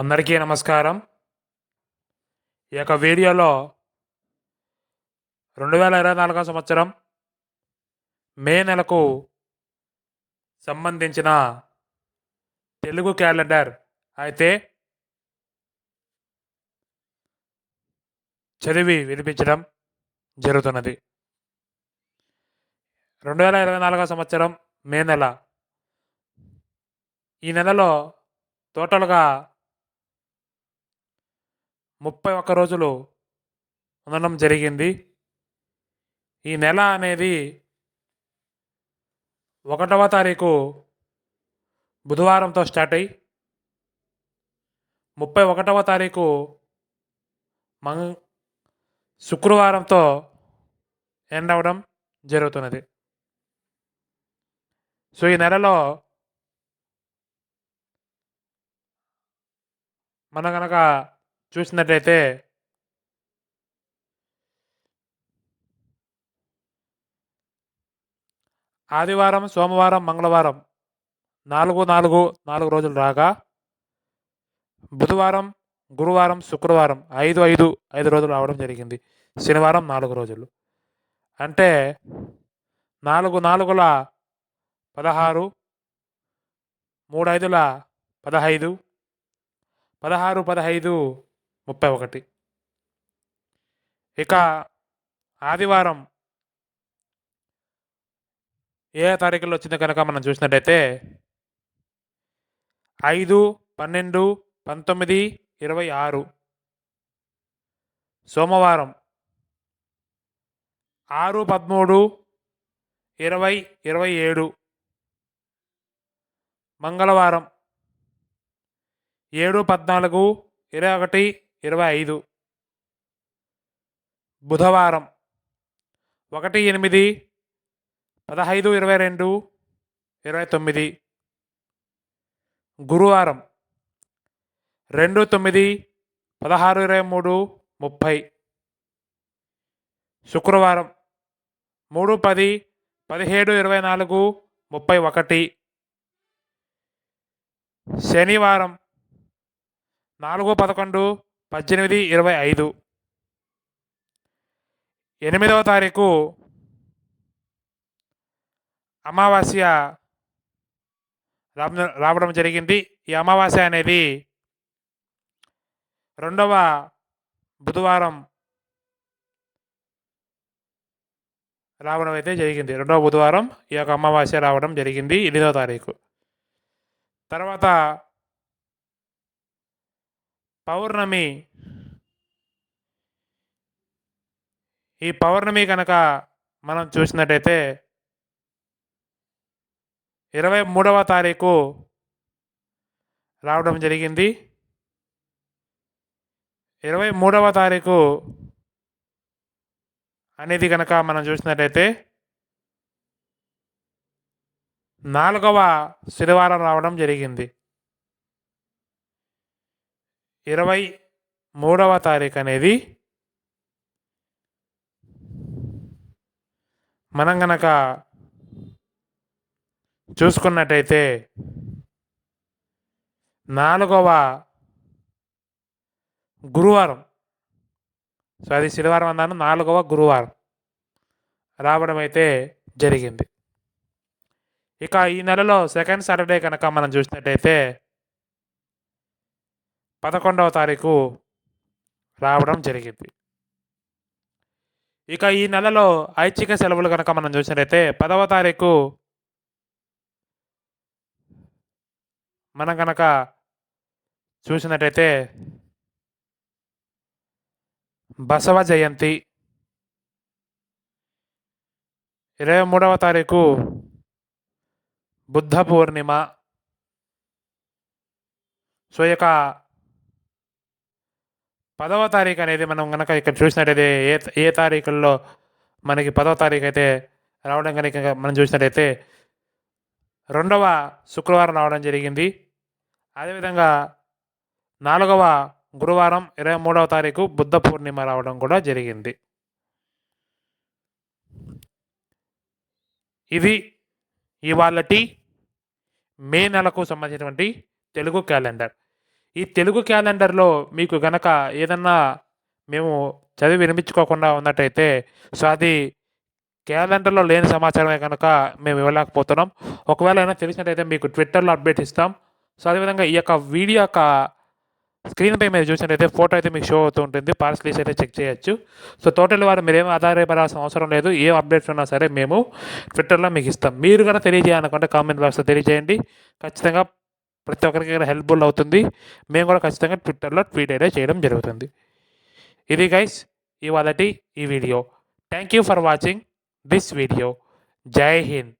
అందరికీ నమస్కారం. ఈ యొక్క వీడియోలో రెండు వేల ఇరవై నాలుగో సంవత్సరం మే నెలకు సంబంధించిన తెలుగు క్యాలెండర్ అయితే చదివి వినిపించడం జరుగుతున్నది. రెండు వేల ఇరవై నాలుగో సంవత్సరం మే నెల. ఈ నెలలో టోటల్గా ముప్పై ఒక్క రోజులు ఉండడం జరిగింది. ఈ నెల అనేది ఒకటవ తారీఖు బుధవారంతో స్టార్ట్ అయ్యి ముప్పై ఒకటవ తారీఖు మంగ శుక్రవారంతో ఎండ్ అవడం జరుగుతున్నది. సో ఈ నెలలో మనం కనుక చూసినట్లయితే ఆదివారం సోమవారం మంగళవారం నాలుగు నాలుగు నాలుగు రోజులు రాగా బుధవారం గురువారం శుక్రవారం ఐదు ఐదు ఐదు రోజులు రావడం జరిగింది. శనివారం నాలుగు రోజులు. అంటే నాలుగు నాలుగుల పదహారు మూడు ఐదుల పదహైదు పదహారు పదహైదు ముప్పై ఒకటి. ఇక ఆదివారం ఏ తారీఖులో వచ్చిందో కనుక మనం చూసినట్టయితే ఐదు పన్నెండు పంతొమ్మిది ఇరవై ఆరు. సోమవారం ఆరు పదమూడు ఇరవై ఇరవై ఏడు. మంగళవారం ఏడు పద్నాలుగు ఇరవై ఒకటి ఇరవై ఐదు. బుధవారం ఒకటి ఎనిమిది పదహైదు ఇరవై రెండు ఇరవై తొమ్మిది. గురువారం రెండు తొమ్మిది పదహారు ఇరవై మూడు ముప్పై. శుక్రవారం మూడు పది పదిహేడు ఇరవై నాలుగు ముప్పై ఒకటి. శనివారం నాలుగు పదకొండు పద్దెనిమిది ఇరవై ఐదు. ఎనిమిదవ తారీఖు అమావాస్య రావడం రావడం జరిగింది. ఈ అమావాస్య అనేది రెండవ బుధవారం రావడం అయితే జరిగింది. రెండవ బుధవారం ఈ యొక్క అమావాస్య రావడం జరిగింది ఎనిమిదవ తారీఖు. తర్వాత పౌర్ణమి. ఈ పౌర్ణమి కనుక మనం చూసినట్టయితే ఇరవై మూడవ తారీఖు రావడం జరిగింది. ఇరవై మూడవ తారీఖు అనేది కనుక మనం చూసినట్టయితే నాలుగవ శనివారం రావడం జరిగింది. ఇరవై మూడవ తారీఖు అనేది మనం గనక చూసుకున్నట్టయితే నాలుగవ గురువారం. సో అది శనివారం అన్నాను నాలుగవ గురువారం రావడం అయితే జరిగింది. ఇక ఈ నెలలో సెకండ్ సాటర్డే కనుక మనం చూసినట్టయితే పదకొండవ తారీఖు రావడం జరిగింది. ఇక ఈ నెలలో ఐచ్ఛిక సెలవులు కనుక మనం చూసినట్టయితే పదవ తారీఖు మనం కనుక చూసినట్టయితే బసవ జయంతి ఇరవై మూడవ తారీఖు బుద్ధ పూర్ణిమ. సో యొక్క పదవ తారీఖు అనేది మనం కనుక ఇక్కడ చూసినట్టయితే ఏ ఏ తారీఖుల్లో మనకి పదవ తారీఖు అయితే రావడం కనుక మనం చూసినట్టయితే రెండవ శుక్రవారం రావడం జరిగింది. అదేవిధంగా నాలుగవ గురువారం ఇరవై మూడవ తారీఖు బుద్ధ పూర్ణిమ రావడం కూడా జరిగింది. ఇది ఇవాళటి మే నెలకు సంబంధించినటువంటి తెలుగు క్యాలెండర్. ఈ తెలుగు క్యాలెండర్లో మీకు గనక ఏదన్నా మేము చదివి వినిపించుకోకుండా ఉన్నట్టయితే సో అది క్యాలెండర్లో లేని సమాచారమే కనుక మేము ఇవ్వలేకపోతున్నాం. ఒకవేళ ఏమైనా తెలిసినట్టయితే మీకు ట్విట్టర్లో అప్డేట్ ఇస్తాం. సో అదేవిధంగా ఈ యొక్క వీడియో యొక్క స్క్రీన్పై మీరు చూసినట్టయితే ఫోటో అయితే మీకు షో అవుతూ ఉంటుంది. పార్సలీస్ అయితే చెక్ చేయొచ్చు. సో టోటల్ వారు మీరేం ఆధారపడాల్సిన అవసరం లేదు. ఏం అప్డేట్స్ ఉన్నా సరే మేము ట్విట్టర్లో మీకు ఇస్తాం. మీరు కూడా తెలియజేయాలనుకుంటే కామెంట్ బాక్స్లో తెలియజేయండి. ఖచ్చితంగా ప్రతి ఒక్కరికి హెల్ప్ఫుల్ అవుతుంది. మేము కూడా ఖచ్చితంగా ట్విట్టర్లో ట్వీట్ అయితే చేయడం జరుగుతుంది. ఇది గైస్ ఇవాళటి ఈ video thank you for watching this video Jai Hind